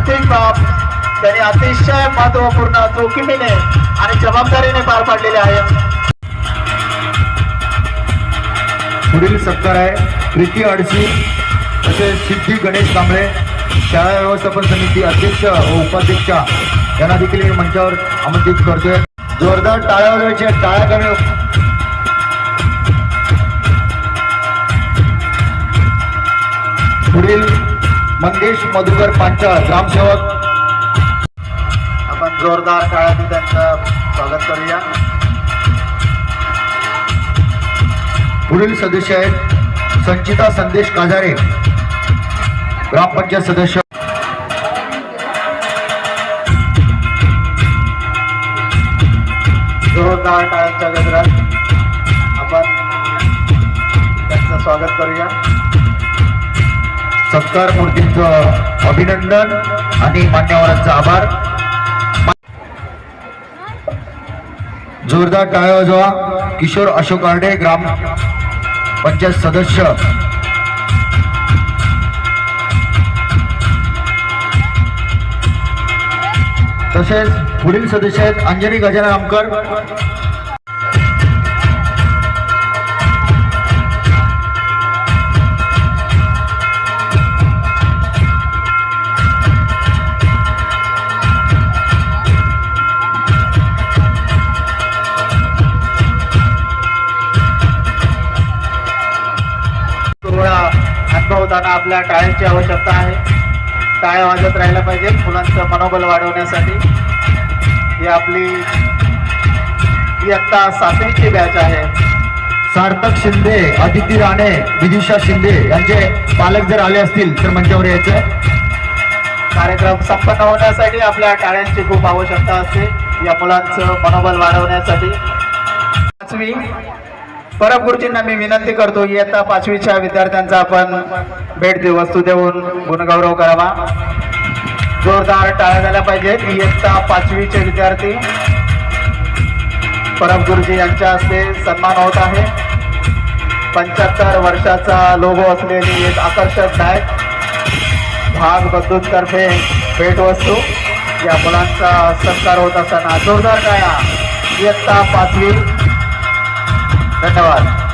आर्थिक बाब त्यांनी अतिशय महत्त्वपूर्ण जोखमीने आणि जबाबदारीने पार पाडलेले आहे. पुढील सत्कार आहे. प्रीती अडसी तसेच सिद्धी गणेश कांबळे शाळा व्यवस्थापन समिती अध्यक्ष व उपाध्यक्ष. यांना देखील मी मंचावर आमंत्रित करतोय. जोरदार टाळ्या टाळ्या कमी पुढील मंगेश मधुकर पांचाळ ग्रामसेवक. आपण जोरदार टाळ्याने त्यांचं स्वागत करूया. पुढील सदस्य आहेत संचिता संदेश काजारे ग्रामपंचायत सदस्य. जोरदार टाळ्यांच्या गजरात आपण त्यांचं स्वागत करूया. सत्कार मूर्तींचं अभिनंदन आणि मान्यवरांचा आभार. जोरदार टाळ्या वाजवा किशोर अशोक आर्डे ग्राम पंचायत सदस्य. तसेच पुढील सदस्य आहेत अंजनी गजानन आमकर अनुभवताना आपल्या टाळ्यांची आवश्यकता आहे. टाळ्या वाजत राहायला पाहिजे मुलांचं मनोबल वाढवण्यासाठी. ही आपली इयत्ता सातवीची बॅच आहे. सार्थक शिंदे आदिती राणे विदिशा शिंदे यांचे पालक जर आले असतील तर मंचावर यायचं. कार्यक्रम संपन्न होण्यासाठी आपल्या टाळ्यांची खूप आवश्यकता असते. या मुलांचं मनोबल वाढवण्यासाठी. पाचवी परब गुरुजींना मी विनंती करतो इयत्ता पाचवीच्या विद्यार्थ्यांचा आपण भेट देऊ. वस्तू देऊन गुणगौरव करावा. जोरदार टाळ्या झाल्या पाहिजेत. इयत्ता पाचवीचे विद्यार्थी परब गुरुजी यांच्या हस्ते सन्मान होत आहे. पंच्याहत्तर वर्षाचा लोगो असलेली एक आकर्षक बॅग भाग बंधूतर्फे भेटवस्तू या मुलांचा सत्कार होत असताना जोरदार टाळ्या. इयत्ता पाचवी धन्यवाद